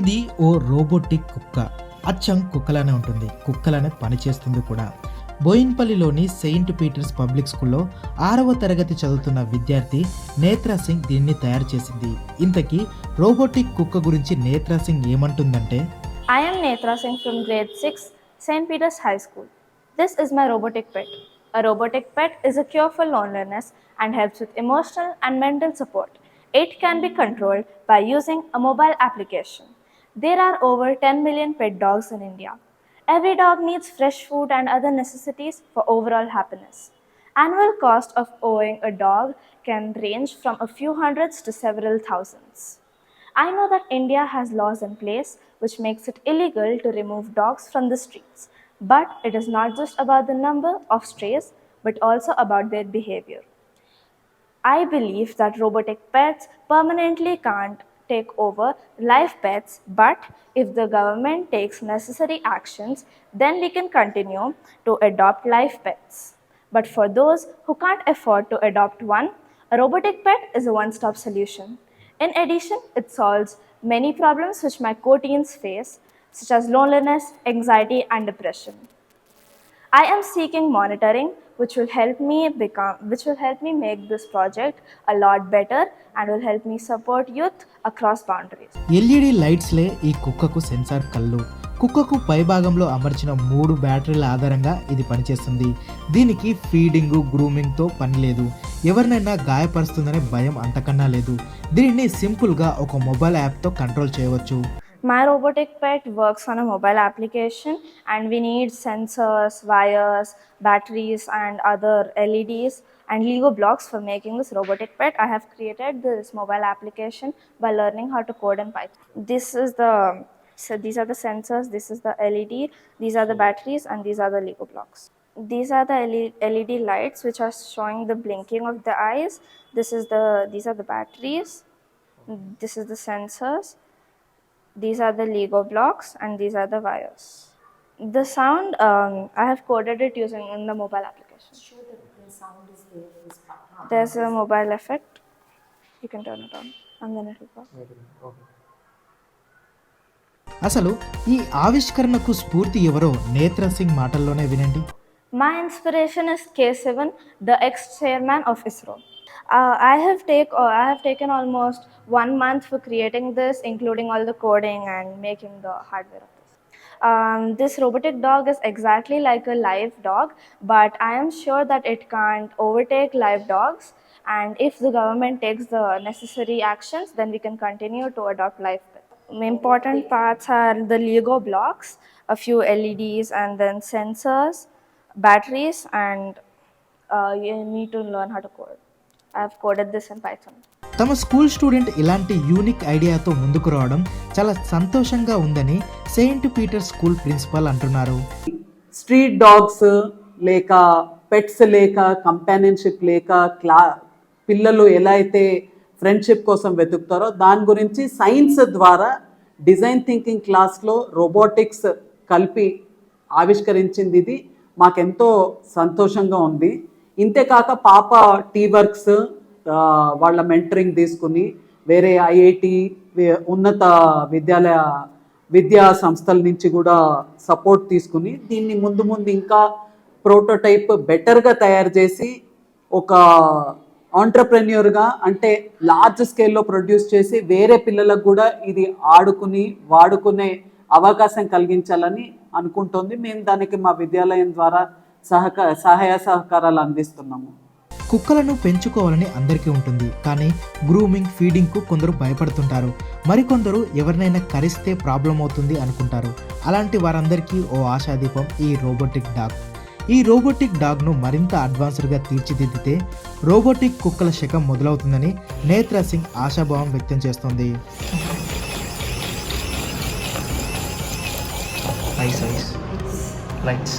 ఇది ఓ రోబోటిక్ కుక్క. అచ్చం కుక్కలానే ఉంటుంది. కుక్కలానే పనిచేస్తుంది కూడా. బోయిన్పల్లిలోని సెయింట్ పీటర్స్ పబ్లిక్ స్కూల్లో ఆరవ తరగతి చదువుతున్న విద్యార్థి నేత్రా సింగ్ దీన్ని తయారు చేసింది. ఇంతకీ రోబోటిక్ కుక్క గురించి నేత్రా సింగ్ ఏమంటుందంటే I'm Netra Singh from grade six Saint Peter's high school. This is my robotic pet. A robotic pet is a cure for loneliness and helps with emotional and mental support it can be controlled by using a mobile application There are over 10 million pet dogs in India. Every dog needs fresh food and other necessities for overall happiness. Annual cost of owning a dog can range from a few hundreds to several thousands. I know that India has laws in place which makes it illegal to remove dogs from the streets. But it is not just about the number of strays, but also about their behavior. I believe that robotic pets permanently can't take over live pets, but if the government takes necessary actions, then we can continue to adopt live pets. But for those who can't afford to adopt one, a robotic pet is a one stop solution. In addition, it solves many problems which my co teens face, such as loneliness, anxiety, and depression. I am seeking monitoring which will help me become which will help me make this project a lot better and will help me support youth across boundaries. LED లైట్స్లే ఈ కుక్కకు censor కళ్ళు. కుక్కకు పైభాగంలో అమర్చిన మూడు బ్యాటరీల ఆధారంగా ఇది పనిచేస్తుంది. దీనికి ఫీడింగ్ గ్రూమింగ్తో పని లేదు. ఎవరినైనా గాయపరుస్తుందనే భయం అంతకన్నా లేదు. దీనిని సింపుల్గా ఒక మొబైల్ యాప్తో కంట్రోల్ చేయవచ్చు. My robotic pet works on a mobile application and we need sensors, wires, batteries and other LEDs and Lego blocks for making this robotic pet. I have created this mobile application by learning how to code in Python. This is the so these are the sensors, this is the LED, these are the batteries and these are the Lego blocks. These are the LED lights which are showing the blinking of the eyes. This is the these are the batteries. This is the sensors these are the lego blocks and these are the wires the sound um, i have coded it using in the mobile application sure that the sound is there huh? there's a mobile effect you can turn it on and then it will work అసలు ఈ ఆవిష్కరణకు స్ఫూర్తి ఎవరో నేత్ర సింగ్ మాటల్లోనే వినండి my inspiration is k7 the ex-chairman of isro uh, i have take uh, i have taken almost one month for creating this including all the coding and making the hardware of this um, this robotic dog is exactly like a live dog, but I am sure that it can't overtake live dogs. And if the government takes the necessary actions, then we can continue to adopt live pets. Important parts are the Lego blocks, a few LEDs, and then sensors, batteries, and uh, you need to learn how to code. I have coded this in Python. తమ school student ఇలాంటి unique ఐడియాతో ముందుకు రావడం చాలా సంతోషంగా ఉందని Saint Peter school principal అంటున్నారు. Street dogs లేక పెట్స్ లేక కంపానియన్షిప్ లేక క్లా పిల్లలు ఎలా అయితే ఫ్రెండ్షిప్ కోసం వెతుకుతారో దాని గురించి సైన్స్ ద్వారా డిజైన్ థింకింగ్ క్లాస్లో రోబోటిక్స్ కలిపి ఆవిష్కరించింది ఇది. మాకెంతో సంతోషంగా ఉంది. ఇంతేకాక పాప టీ వర్క్స్ వాళ్ళ మెంటరింగ్ తీసుకుని వేరే ఐఐటి ఉన్నత విద్యాలయ విద్యా సంస్థల నుంచి కూడా సపోర్ట్ తీసుకుని దీన్ని ముందు ముందు ఇంకా ప్రోటోటైప్ బెటర్గా తయారు చేసి ఒక ఆంటర్ప్రెన్యూర్గా అంటే లార్జ్ స్కేల్లో ప్రొడ్యూస్ చేసి వేరే పిల్లలకు కూడా ఇది ఆడుకుని వాడుకునే అవకాశం కలిగించాలని అనుకుంటోంది. మేము దానికి మా విద్యాలయం ద్వారా సహక సహాయ సహకారాలు అందిస్తున్నాము. కుక్కలను పెంచుకోవాలని అందరికీ ఉంటుంది కానీ గ్రూమింగ్ ఫీడింగ్కు కొందరు భయపడుతుంటారు. మరికొందరు ఎవరినైనా కరిస్తే ప్రాబ్లం అవుతుంది అనుకుంటారు. అలాంటి వారందరికీ ఓ ఆశాదీపం ఈ రోబోటిక్ డాగ్. ఈ రోబోటిక్ డాగ్ను మరింత అడ్వాన్స్డ్గా తీర్చిదిద్దితే రోబోటిక్ కుక్కల శకం మొదలవుతుందని నేత్ర సింగ్ ఆశాభావం వ్యక్తం చేస్తోంది. Ice ice lights